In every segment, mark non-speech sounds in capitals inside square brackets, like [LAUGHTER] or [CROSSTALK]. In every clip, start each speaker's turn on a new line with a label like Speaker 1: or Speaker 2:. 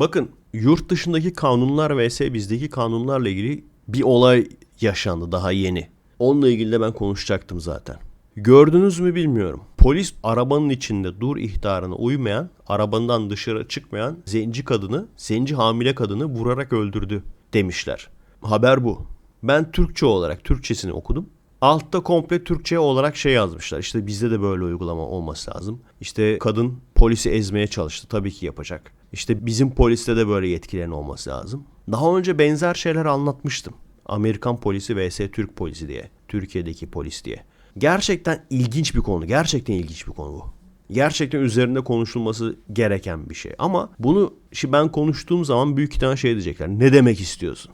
Speaker 1: Bakın yurt dışındaki kanunlar vs bizdeki kanunlarla ilgili bir olay yaşandı daha yeni. Onunla ilgili de ben konuşacaktım zaten. Gördünüz mü bilmiyorum. Polis arabanın içinde dur ihtarına uymayan, arabandan dışarı çıkmayan zenci kadını, zenci hamile kadını vurarak öldürdü demişler. Haber bu. Ben Türkçe olarak Türkçesini okudum. Altta komple Türkçe olarak şey yazmışlar. İşte bizde de böyle uygulama olması lazım. İşte kadın polisi ezmeye çalıştı. Tabii ki yapacak. İşte bizim poliste de böyle yetkilerin olması lazım. Daha önce benzer şeyler anlatmıştım. Amerikan polisi vs Türk polisi diye. Türkiye'deki polis diye. Gerçekten ilginç bir konu. Gerçekten ilginç bir konu bu. Gerçekten üzerinde konuşulması gereken bir şey. Ama bunu şimdi ben konuştuğum zaman büyük ihtimalle şey diyecekler. Ne demek istiyorsun?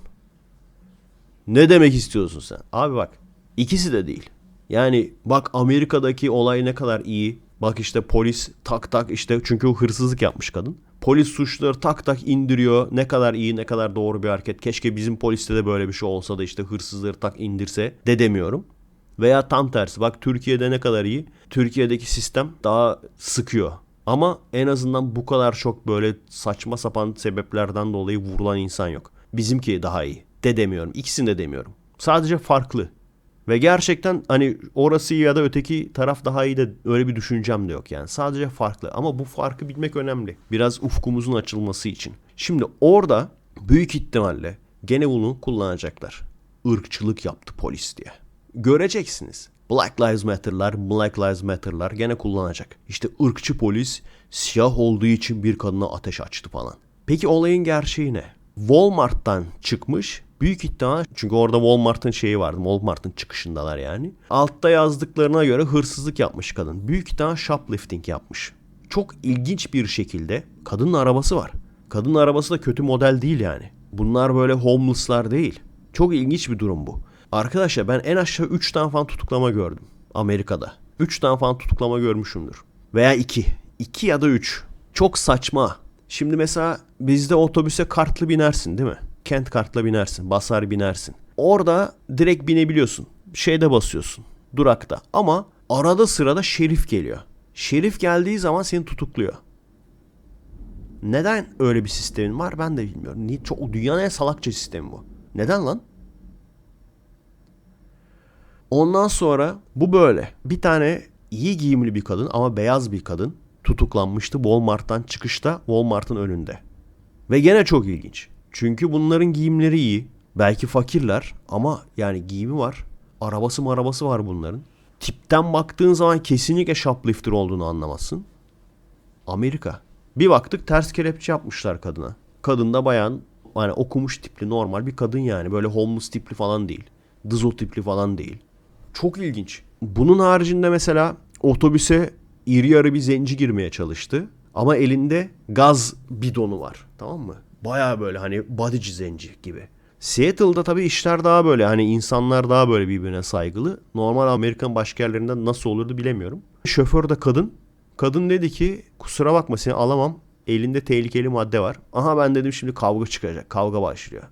Speaker 1: Ne demek istiyorsun sen? Abi bak ikisi de değil. Yani bak Amerika'daki olay ne kadar iyi. Bak işte polis tak tak işte çünkü o hırsızlık yapmış kadın. Polis suçları tak tak indiriyor. Ne kadar iyi ne kadar doğru bir hareket. Keşke bizim poliste de böyle bir şey olsa da işte hırsızları tak indirse de demiyorum. Veya tam tersi bak Türkiye'de ne kadar iyi. Türkiye'deki sistem daha sıkıyor. Ama en azından bu kadar çok böyle saçma sapan sebeplerden dolayı vurulan insan yok. Bizimki daha iyi de demiyorum. İkisini de demiyorum. Sadece farklı. Ve gerçekten hani orası ya da öteki taraf daha iyi de öyle bir düşüncem de yok yani. Sadece farklı ama bu farkı bilmek önemli. Biraz ufkumuzun açılması için. Şimdi orada büyük ihtimalle gene bunu kullanacaklar. Irkçılık yaptı polis diye. Göreceksiniz. Black Lives Matter'lar, Black Lives Matter'lar gene kullanacak. İşte ırkçı polis siyah olduğu için bir kadına ateş açtı falan. Peki olayın gerçeği ne? Walmart'tan çıkmış Büyük iddia çünkü orada Walmart'ın şeyi vardı. Walmart'ın çıkışındalar yani. Altta yazdıklarına göre hırsızlık yapmış kadın. Büyük iddia shoplifting yapmış. Çok ilginç bir şekilde kadının arabası var. Kadının arabası da kötü model değil yani. Bunlar böyle homeless'lar değil. Çok ilginç bir durum bu. Arkadaşlar ben en aşağı 3 tane falan tutuklama gördüm. Amerika'da. 3 tane falan tutuklama görmüşümdür. Veya 2. 2 ya da 3. Çok saçma. Şimdi mesela bizde otobüse kartlı binersin değil mi? Kent kartla binersin. Basar binersin. Orada direkt binebiliyorsun. Şeyde basıyorsun. Durakta. Ama arada sırada şerif geliyor. Şerif geldiği zaman seni tutukluyor. Neden öyle bir sistemin var ben de bilmiyorum. Niye? Çok, dünyanın en salakça sistemi bu. Neden lan? Ondan sonra bu böyle. Bir tane iyi giyimli bir kadın ama beyaz bir kadın tutuklanmıştı Walmart'tan çıkışta Walmart'ın önünde. Ve gene çok ilginç. Çünkü bunların giyimleri iyi. Belki fakirler ama yani giyimi var. Arabası arabası var bunların. Tipten baktığın zaman kesinlikle shoplifter olduğunu anlamazsın. Amerika. Bir baktık ters kelepçe yapmışlar kadına. Kadın da bayan yani okumuş tipli normal bir kadın yani. Böyle homeless tipli falan değil. Dızo tipli falan değil. Çok ilginç. Bunun haricinde mesela otobüse iri yarı bir zenci girmeye çalıştı. Ama elinde gaz bidonu var. Tamam mı? Baya böyle hani bodyci zenci gibi. Seattle'da tabii işler daha böyle hani insanlar daha böyle birbirine saygılı. Normal Amerikan başka nasıl olurdu bilemiyorum. Şoför de kadın. Kadın dedi ki kusura bakma seni alamam. Elinde tehlikeli madde var. Aha ben dedim şimdi kavga çıkacak. Kavga başlıyor.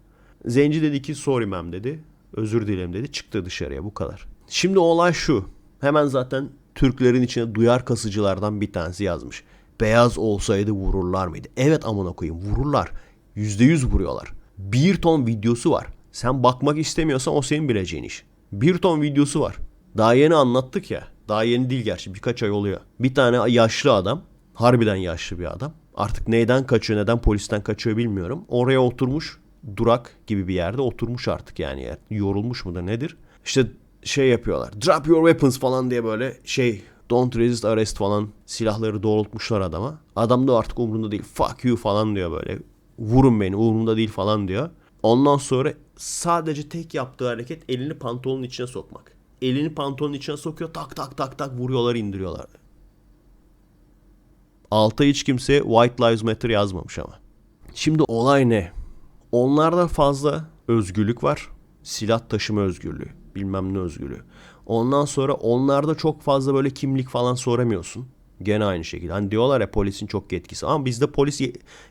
Speaker 1: Zenci dedi ki sorry ma'am dedi. Özür dilerim dedi. Çıktı dışarıya bu kadar. Şimdi olay şu. Hemen zaten Türklerin içine duyar kasıcılardan bir tanesi yazmış. Beyaz olsaydı vururlar mıydı? Evet amına koyayım vururlar. %100 vuruyorlar. Bir ton videosu var. Sen bakmak istemiyorsan o senin bileceğin iş. Bir ton videosu var. Daha yeni anlattık ya. Daha yeni değil gerçi birkaç ay oluyor. Bir tane yaşlı adam. Harbiden yaşlı bir adam. Artık neyden kaçıyor neden polisten kaçıyor bilmiyorum. Oraya oturmuş durak gibi bir yerde oturmuş artık yani. yorulmuş mudur nedir? İşte şey yapıyorlar. Drop your weapons falan diye böyle şey Don't resist arrest falan silahları doğrultmuşlar adama. Adam da artık umurunda değil. Fuck you falan diyor böyle vurun beni umurumda değil falan diyor. Ondan sonra sadece tek yaptığı hareket elini pantolonun içine sokmak. Elini pantolonun içine sokuyor tak tak tak tak vuruyorlar indiriyorlar. Alta hiç kimse White Lives Matter yazmamış ama. Şimdi olay ne? Onlarda fazla özgürlük var. Silah taşıma özgürlüğü. Bilmem ne özgürlüğü. Ondan sonra onlarda çok fazla böyle kimlik falan soramıyorsun. Gene aynı şekilde. Hani diyorlar ya polisin çok yetkisi. Ama bizde polis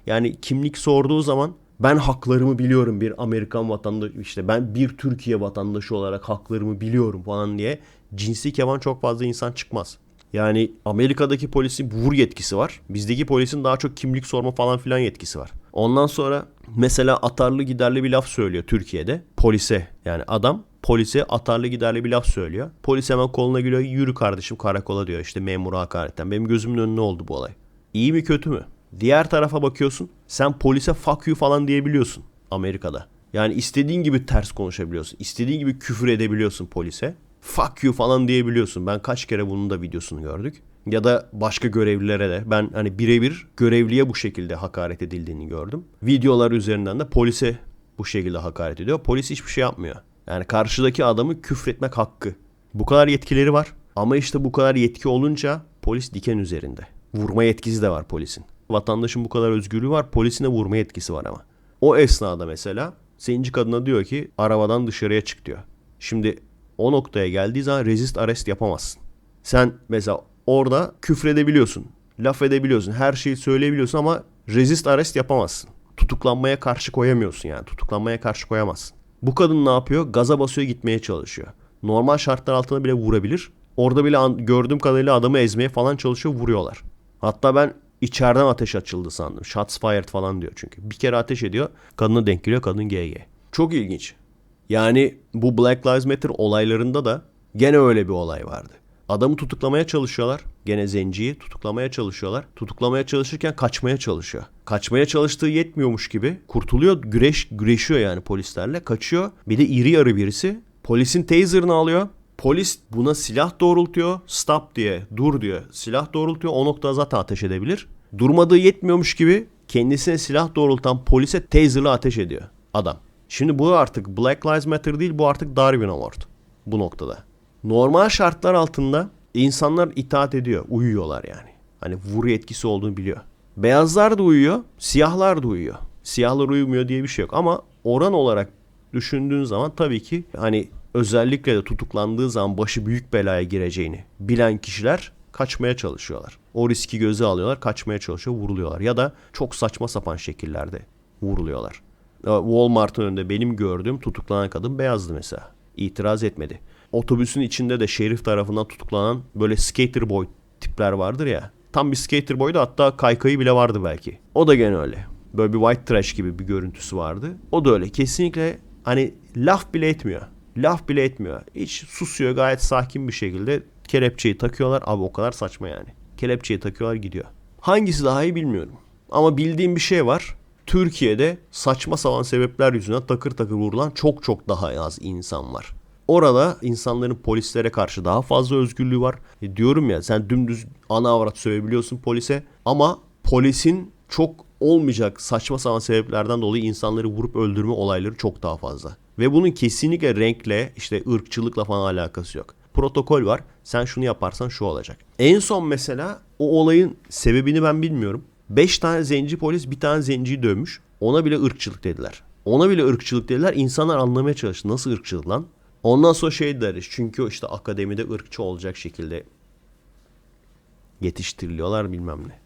Speaker 1: yani kimlik sorduğu zaman ben haklarımı biliyorum bir Amerikan vatandaşı işte ben bir Türkiye vatandaşı olarak haklarımı biliyorum falan diye cinsi kevan çok fazla insan çıkmaz. Yani Amerika'daki polisin vur yetkisi var. Bizdeki polisin daha çok kimlik sorma falan filan yetkisi var. Ondan sonra mesela atarlı giderli bir laf söylüyor Türkiye'de. Polise yani adam polise atarlı giderli bir laf söylüyor. Polis hemen koluna giriyor yürü kardeşim karakola diyor işte memura hakaretten. Benim gözümün önüne oldu bu olay. İyi mi kötü mü? Diğer tarafa bakıyorsun sen polise fuck you falan diyebiliyorsun Amerika'da. Yani istediğin gibi ters konuşabiliyorsun. İstediğin gibi küfür edebiliyorsun polise. Fuck you falan diyebiliyorsun. Ben kaç kere bunun da videosunu gördük. Ya da başka görevlilere de ben hani birebir görevliye bu şekilde hakaret edildiğini gördüm. Videolar üzerinden de polise bu şekilde hakaret ediyor. Polis hiçbir şey yapmıyor. Yani karşıdaki adamı küfretmek hakkı. Bu kadar yetkileri var. Ama işte bu kadar yetki olunca polis diken üzerinde. Vurma yetkisi de var polisin. Vatandaşın bu kadar özgürlüğü var. Polisin de vurma yetkisi var ama. O esnada mesela zenci kadına diyor ki arabadan dışarıya çık diyor. Şimdi o noktaya geldiği zaman resist arrest yapamazsın. Sen mesela orada küfredebiliyorsun, laf edebiliyorsun, her şeyi söyleyebiliyorsun ama resist arrest yapamazsın. Tutuklanmaya karşı koyamıyorsun yani. Tutuklanmaya karşı koyamazsın. Bu kadın ne yapıyor? Gaza basıyor gitmeye çalışıyor. Normal şartlar altında bile vurabilir. Orada bile gördüğüm kadarıyla adamı ezmeye falan çalışıyor vuruyorlar. Hatta ben içeriden ateş açıldı sandım. Shots fired falan diyor çünkü. Bir kere ateş ediyor. Kadına denk geliyor. Kadın GG. Çok ilginç. Yani bu Black Lives Matter olaylarında da gene öyle bir olay vardı. Adamı tutuklamaya çalışıyorlar. Gene zenciyi tutuklamaya çalışıyorlar. Tutuklamaya çalışırken kaçmaya çalışıyor. Kaçmaya çalıştığı yetmiyormuş gibi kurtuluyor. Güreş güreşiyor yani polislerle. Kaçıyor. Bir de iri yarı birisi. Polisin taser'ını alıyor. Polis buna silah doğrultuyor. Stop diye, dur diyor. Silah doğrultuyor. O noktada zaten ateş edebilir. Durmadığı yetmiyormuş gibi kendisine silah doğrultan polise taser'la ateş ediyor adam. Şimdi bu artık Black Lives Matter değil bu artık Darwin Award bu noktada. Normal şartlar altında insanlar itaat ediyor, uyuyorlar yani. Hani vuru etkisi olduğunu biliyor. Beyazlar da uyuyor, siyahlar da uyuyor. Siyahlar uyumuyor diye bir şey yok ama oran olarak düşündüğün zaman tabii ki hani özellikle de tutuklandığı zaman başı büyük belaya gireceğini bilen kişiler kaçmaya çalışıyorlar. O riski göze alıyorlar, kaçmaya çalışıyor, vuruluyorlar. Ya da çok saçma sapan şekillerde vuruluyorlar. Walmart'ın önünde benim gördüğüm tutuklanan kadın beyazdı mesela. İtiraz etmedi. Otobüsün içinde de şerif tarafından tutuklanan böyle skater boy tipler vardır ya. Tam bir skater boydu hatta kaykayı bile vardı belki. O da gene öyle. Böyle bir white trash gibi bir görüntüsü vardı. O da öyle. Kesinlikle hani laf bile etmiyor. Laf bile etmiyor. Hiç susuyor gayet sakin bir şekilde. Kelepçeyi takıyorlar. Abi o kadar saçma yani. Kelepçeyi takıyorlar gidiyor. Hangisi daha iyi bilmiyorum. Ama bildiğim bir şey var. Türkiye'de saçma sapan sebepler yüzünden takır takır vurulan çok çok daha az insan var. Orada insanların polislere karşı daha fazla özgürlüğü var. E diyorum ya sen dümdüz ana avrat sövebiliyorsun polise ama polisin çok olmayacak saçma sapan sebeplerden dolayı insanları vurup öldürme olayları çok daha fazla. Ve bunun kesinlikle renkle işte ırkçılıkla falan alakası yok. Protokol var. Sen şunu yaparsan şu olacak. En son mesela o olayın sebebini ben bilmiyorum. 5 tane zenci polis bir tane zenciyi dövmüş. Ona bile ırkçılık dediler. Ona bile ırkçılık dediler. İnsanlar anlamaya çalıştı. Nasıl ırkçılık lan? Ondan sonra şey deriz. Çünkü işte akademide ırkçı olacak şekilde yetiştiriliyorlar bilmem ne.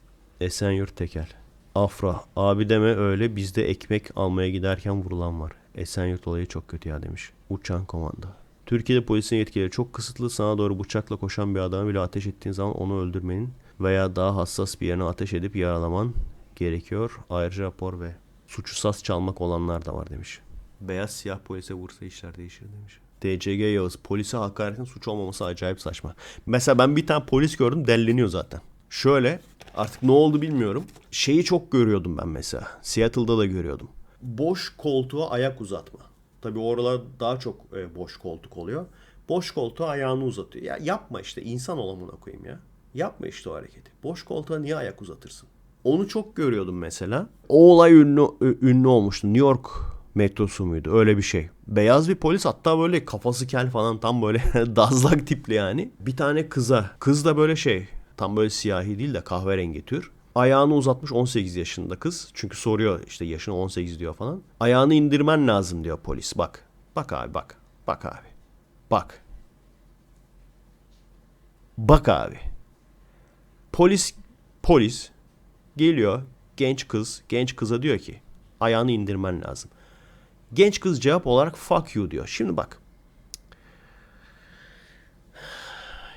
Speaker 1: Esenyurt Tekel. Afra. Abi deme öyle bizde ekmek almaya giderken vurulan var. Esenyurt olayı çok kötü ya demiş. Uçan komanda. Türkiye'de polisin yetkileri çok kısıtlı. Sana doğru bıçakla koşan bir adama bile ateş ettiğin zaman onu öldürmenin veya daha hassas bir yerine ateş edip yaralaman gerekiyor. Ayrıca rapor ve suçu sas çalmak olanlar da var demiş. Beyaz siyah polise vursa işler değişir demiş. DCG Yağız. Polise hakaretin suç olmaması acayip saçma. Mesela ben bir tane polis gördüm delleniyor zaten. Şöyle artık ne oldu bilmiyorum. Şeyi çok görüyordum ben mesela. Seattle'da da görüyordum. Boş koltuğa ayak uzatma. Tabi oralar daha çok e, boş koltuk oluyor. Boş koltuğa ayağını uzatıyor. Ya yapma işte insan olamına koyayım ya. Yapma işte o hareketi. Boş koltuğa niye ayak uzatırsın? Onu çok görüyordum mesela. O olay ünlü, ünlü olmuştu. New York metrosu muydu? Öyle bir şey. Beyaz bir polis hatta böyle kafası kel falan tam böyle [LAUGHS] dazlak tipli yani. Bir tane kıza. Kız da böyle şey tam böyle siyahi değil de kahverengi tür. Ayağını uzatmış 18 yaşında kız. Çünkü soruyor işte yaşını 18 diyor falan. Ayağını indirmen lazım diyor polis. Bak. Bak abi bak. Bak abi. Bak. Bak abi. Polis polis geliyor genç kız genç kıza diyor ki ayağını indirmen lazım. Genç kız cevap olarak fuck you diyor. Şimdi bak.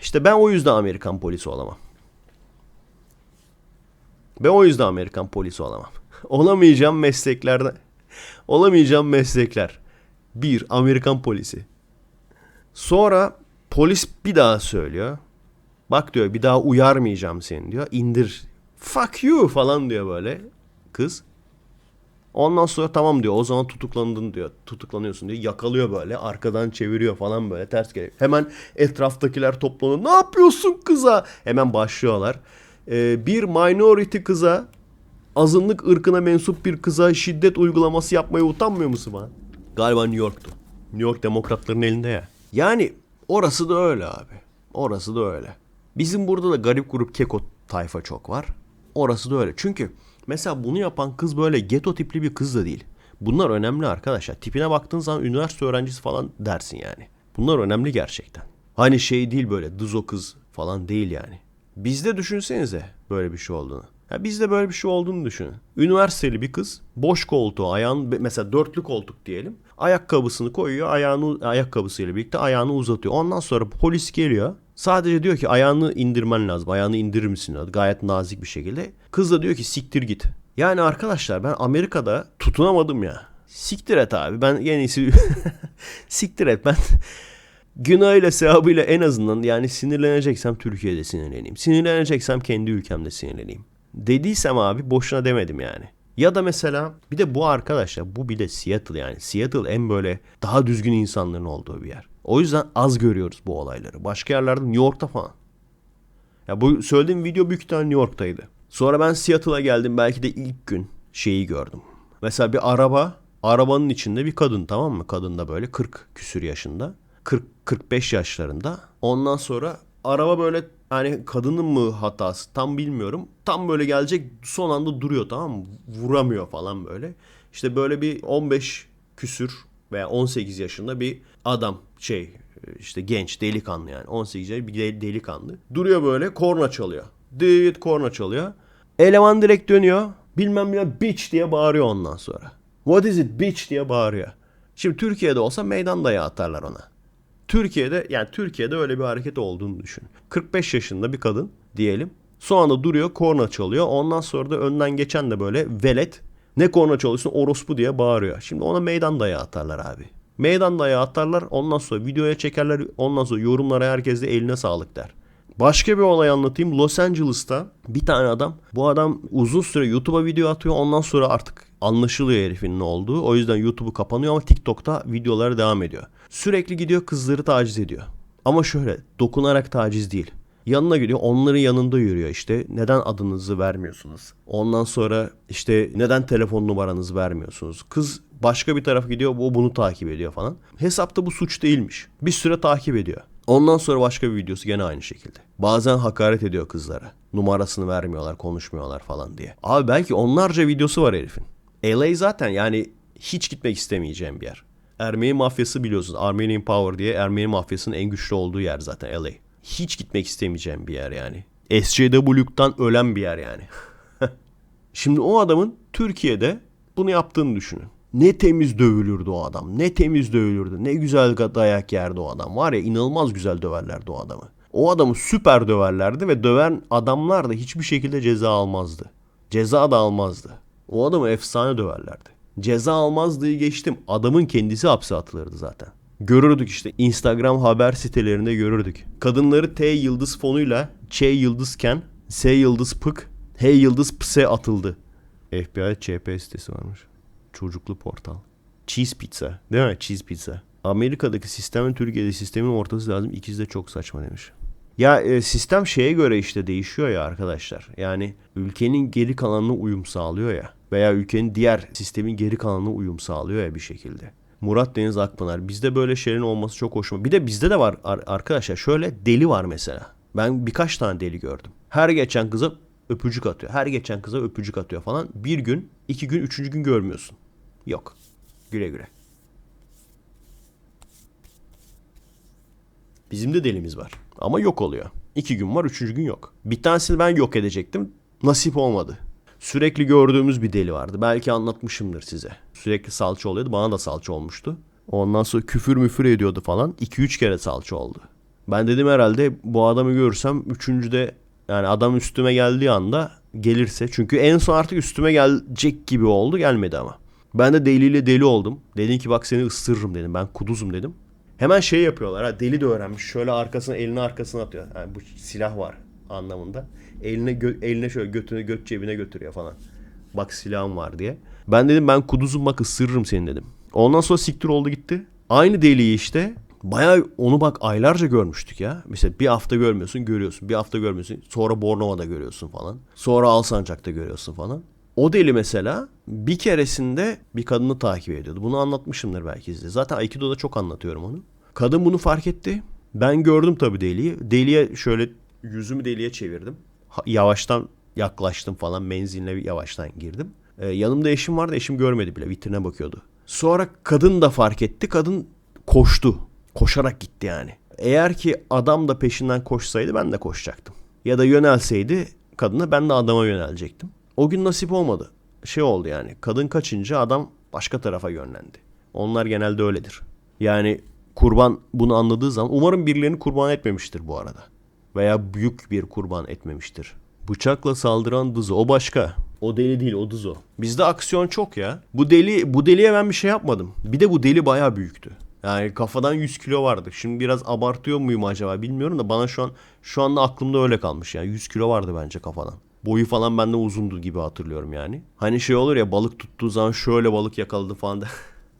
Speaker 1: İşte ben o yüzden Amerikan polisi olamam. Ben o yüzden Amerikan polisi olamam. [LAUGHS] Olamayacağım mesleklerden. Olamayacağım meslekler. Bir, Amerikan polisi. Sonra polis bir daha söylüyor. Bak diyor bir daha uyarmayacağım seni diyor. İndir. Fuck you falan diyor böyle kız. Ondan sonra tamam diyor o zaman tutuklandın diyor. Tutuklanıyorsun diyor. Yakalıyor böyle arkadan çeviriyor falan böyle ters geliyor. Hemen etraftakiler toplanıyor. Ne yapıyorsun kıza? Hemen başlıyorlar. Ee, bir minority kıza azınlık ırkına mensup bir kıza şiddet uygulaması yapmaya utanmıyor musun bana? Galiba New York'tu. New York demokratların elinde ya. Yani orası da öyle abi. Orası da öyle. Bizim burada da garip grup keko tayfa çok var. Orası da öyle. Çünkü mesela bunu yapan kız böyle geto tipli bir kız da değil. Bunlar önemli arkadaşlar. Tipine baktığın zaman üniversite öğrencisi falan dersin yani. Bunlar önemli gerçekten. Hani şey değil böyle dızo kız falan değil yani. Bizde düşünsenize böyle bir şey olduğunu. Ya bizde böyle bir şey olduğunu düşünün. Üniversiteli bir kız boş koltuğu ayağın mesela dörtlü koltuk diyelim. Ayakkabısını koyuyor ayağını ayakkabısıyla birlikte ayağını uzatıyor. Ondan sonra polis geliyor. Sadece diyor ki ayağını indirmen lazım. Ayağını indirir misin? Gayet nazik bir şekilde. Kız da diyor ki siktir git. Yani arkadaşlar ben Amerika'da tutunamadım ya. Siktir et abi. Ben en iyisi [LAUGHS] siktir et ben günahıyla sevabıyla en azından yani sinirleneceksem Türkiye'de sinirleneyim. Sinirleneceksem kendi ülkemde sinirleneyim. Dediysem abi boşuna demedim yani. Ya da mesela bir de bu arkadaşlar bu bir de Seattle yani. Seattle en böyle daha düzgün insanların olduğu bir yer. O yüzden az görüyoruz bu olayları. Başka yerlerde New York'ta falan. Ya bu söylediğim video büyük ihtimalle New York'taydı. Sonra ben Seattle'a geldim belki de ilk gün şeyi gördüm. Mesela bir araba, arabanın içinde bir kadın tamam mı? Kadın da böyle 40 küsür yaşında. 40 45 yaşlarında. Ondan sonra araba böyle hani kadının mı hatası tam bilmiyorum. Tam böyle gelecek son anda duruyor tamam mı? Vuramıyor falan böyle. İşte böyle bir 15 küsür veya 18 yaşında bir adam şey işte genç delikanlı yani 18 yaşında bir del- delikanlı. Duruyor böyle korna çalıyor. Dıt korna çalıyor. Eleman direkt dönüyor. Bilmem ne bitch diye bağırıyor ondan sonra. What is it bitch diye bağırıyor. Şimdi Türkiye'de olsa meydan dayağı atarlar ona. Türkiye'de yani Türkiye'de öyle bir hareket olduğunu düşün. 45 yaşında bir kadın diyelim. Son anda duruyor korna çalıyor. Ondan sonra da önden geçen de böyle velet ne korna çalıyorsun orospu diye bağırıyor. Şimdi ona meydan dayağı atarlar abi. Meydan dayağı atarlar ondan sonra videoya çekerler ondan sonra yorumlara herkes de eline sağlık der. Başka bir olay anlatayım. Los Angeles'ta bir tane adam. Bu adam uzun süre YouTube'a video atıyor. Ondan sonra artık anlaşılıyor herifin ne olduğu. O yüzden YouTube'u kapanıyor ama TikTok'ta videoları devam ediyor. Sürekli gidiyor kızları taciz ediyor. Ama şöyle dokunarak taciz değil. Yanına gidiyor onların yanında yürüyor işte. Neden adınızı vermiyorsunuz? Ondan sonra işte neden telefon numaranızı vermiyorsunuz? Kız başka bir tarafa gidiyor o bunu takip ediyor falan. Hesapta bu suç değilmiş. Bir süre takip ediyor. Ondan sonra başka bir videosu gene aynı şekilde. Bazen hakaret ediyor kızlara. Numarasını vermiyorlar, konuşmuyorlar falan diye. Abi belki onlarca videosu var herifin. LA zaten yani hiç gitmek istemeyeceğim bir yer. Ermeni mafyası biliyorsunuz. Armenian Power diye Ermeni mafyasının en güçlü olduğu yer zaten LA. Hiç gitmek istemeyeceğim bir yer yani. SJW'luktan ölen bir yer yani. [LAUGHS] Şimdi o adamın Türkiye'de bunu yaptığını düşünün. Ne temiz dövülürdü o adam. Ne temiz dövülürdü. Ne güzel dayak yerdi o adam. Var ya inanılmaz güzel döverlerdi o adamı. O adamı süper döverlerdi ve döven adamlar da hiçbir şekilde ceza almazdı. Ceza da almazdı. O adamı efsane döverlerdi. Ceza almazdığı geçtim. Adamın kendisi hapse atılırdı zaten. Görürdük işte Instagram haber sitelerinde görürdük. Kadınları T yıldız fonuyla Ç yıldızken S yıldız pık H yıldız pse atıldı. FBI CHP sitesi varmış. Çocuklu portal. Cheese pizza. Değil mi? Cheese pizza. Amerika'daki sistemin Türkiye'de sistemin ortası lazım. İkisi de çok saçma demiş. Ya e, sistem şeye göre işte değişiyor ya arkadaşlar. Yani ülkenin geri kalanına uyum sağlıyor ya. Veya ülkenin diğer sistemin geri kalanına uyum sağlıyor ya bir şekilde. Murat Deniz Akpınar. Bizde böyle şeylerin olması çok hoşuma. Bir de bizde de var ar- arkadaşlar. Şöyle deli var mesela. Ben birkaç tane deli gördüm. Her geçen kıza öpücük atıyor. Her geçen kıza öpücük atıyor falan. Bir gün, iki gün, üçüncü gün görmüyorsun. Yok. Güle güle. Bizim de delimiz var. Ama yok oluyor. İki gün var, üçüncü gün yok. Bir tanesini ben yok edecektim. Nasip olmadı. Sürekli gördüğümüz bir deli vardı. Belki anlatmışımdır size. Sürekli salça oluyordu. Bana da salça olmuştu. Ondan sonra küfür müfür ediyordu falan. 2-3 kere salça oldu. Ben dedim herhalde bu adamı görürsem üçüncüde yani adam üstüme geldiği anda gelirse. Çünkü en son artık üstüme gelecek gibi oldu gelmedi ama. Ben de deliyle deli oldum. Dedim ki bak seni ısırırım dedim. Ben kuduzum dedim. Hemen şey yapıyorlar ha deli de öğrenmiş. Şöyle arkasına elini arkasına atıyor. Yani bu silah var anlamında. Eline gö- eline şöyle götünü göt cebine götürüyor falan. Bak silahım var diye. Ben dedim ben kuduzum bak ısırırım seni dedim. Ondan sonra siktir oldu gitti. Aynı deliği işte Bayağı onu bak aylarca görmüştük ya. Mesela bir hafta görmüyorsun görüyorsun. Bir hafta görmüyorsun. Sonra Bornova'da görüyorsun falan. Sonra Alsancak'ta görüyorsun falan. O deli mesela bir keresinde bir kadını takip ediyordu. Bunu anlatmışımdır belki size. Zaten Aikido'da çok anlatıyorum onu. Kadın bunu fark etti. Ben gördüm tabii deliği. Deliye şöyle yüzümü deliye çevirdim. Yavaştan yaklaştım falan. Menziline yavaştan girdim. Ee, yanımda eşim vardı. Eşim görmedi bile. Vitrine bakıyordu. Sonra kadın da fark etti. Kadın koştu. Koşarak gitti yani. Eğer ki adam da peşinden koşsaydı ben de koşacaktım. Ya da yönelseydi kadına ben de adama yönelecektim. O gün nasip olmadı. Şey oldu yani. Kadın kaçınca adam başka tarafa yönlendi. Onlar genelde öyledir. Yani kurban bunu anladığı zaman umarım birilerini kurban etmemiştir bu arada. Veya büyük bir kurban etmemiştir. Bıçakla saldıran dızı o başka. O deli değil o dız o. Bizde aksiyon çok ya. Bu deli bu deliye ben bir şey yapmadım. Bir de bu deli bayağı büyüktü. Yani kafadan 100 kilo vardı. Şimdi biraz abartıyor muyum acaba bilmiyorum da bana şu an şu anda aklımda öyle kalmış yani 100 kilo vardı bence kafadan. Boyu falan benden uzundu gibi hatırlıyorum yani. Hani şey olur ya balık tuttuğu zaman şöyle balık yakaladı falan da.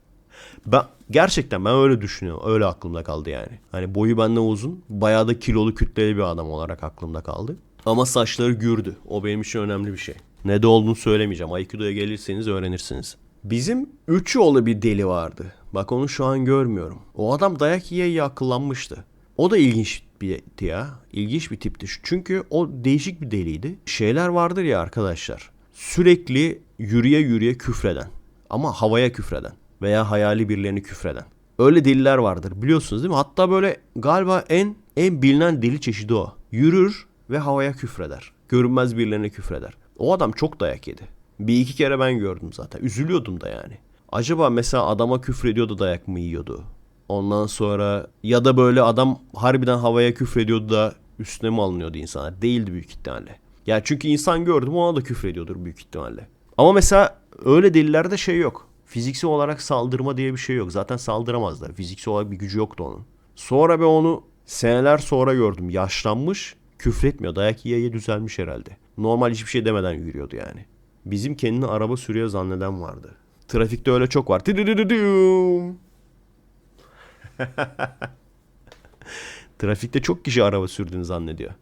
Speaker 1: [LAUGHS] ben gerçekten ben öyle düşünüyorum. Öyle aklımda kaldı yani. Hani boyu benden uzun. Bayağı da kilolu kütleli bir adam olarak aklımda kaldı. Ama saçları gürdü. O benim için önemli bir şey. Ne de olduğunu söylemeyeceğim. Aikido'ya gelirseniz öğrenirsiniz. Bizim üç yolu bir deli vardı. Bak onu şu an görmüyorum. O adam dayak yiye yiye akıllanmıştı. O da ilginç bir ya. İlginç bir tipti. Çünkü o değişik bir deliydi. Şeyler vardır ya arkadaşlar. Sürekli yürüye yürüye küfreden. Ama havaya küfreden. Veya hayali birilerini küfreden. Öyle deliler vardır biliyorsunuz değil mi? Hatta böyle galiba en en bilinen deli çeşidi o. Yürür ve havaya küfreder. Görünmez birilerine küfreder. O adam çok dayak yedi. Bir iki kere ben gördüm zaten. Üzülüyordum da yani. Acaba mesela adama küfrediyordu dayak mı yiyordu? Ondan sonra ya da böyle adam harbiden havaya küfrediyordu da üstüne mi alınıyordu insanlar? Değildi büyük ihtimalle. Ya çünkü insan gördüm ona da küfrediyordur büyük ihtimalle. Ama mesela öyle delillerde şey yok. Fiziksel olarak saldırma diye bir şey yok. Zaten saldıramazlar. Fiziksel olarak bir gücü yoktu onun. Sonra ben onu seneler sonra gördüm. Yaşlanmış, küfretmiyor. Dayak yiye yiye düzelmiş herhalde. Normal hiçbir şey demeden yürüyordu yani. Bizim kendini araba sürüyor zanneden vardı. Trafikte öyle çok var. Trafikte çok kişi araba sürdüğünü zannediyor.